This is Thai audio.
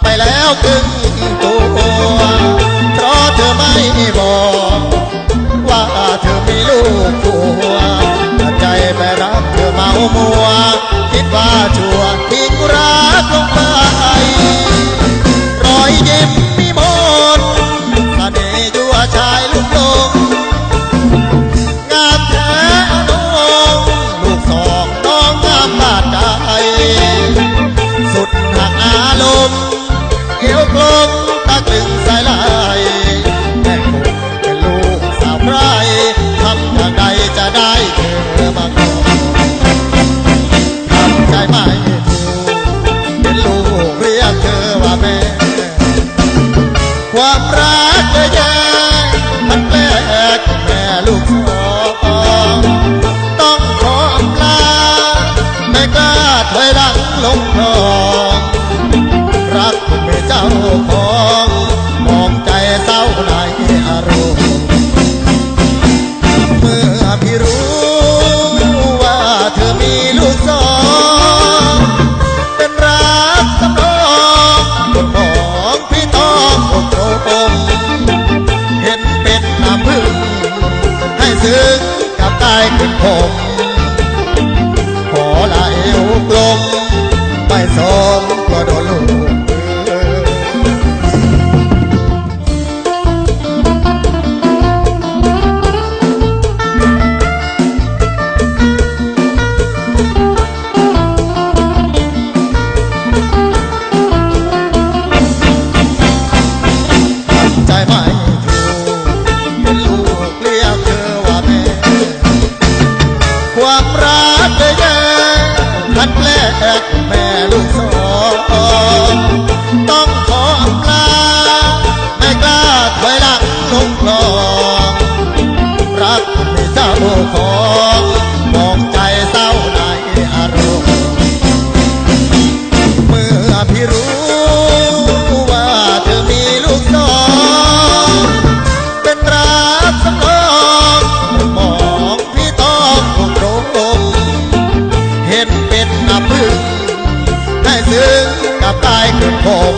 ไปแล้วถึงตัว กลม thật lẽ ถึงกับตายคือผม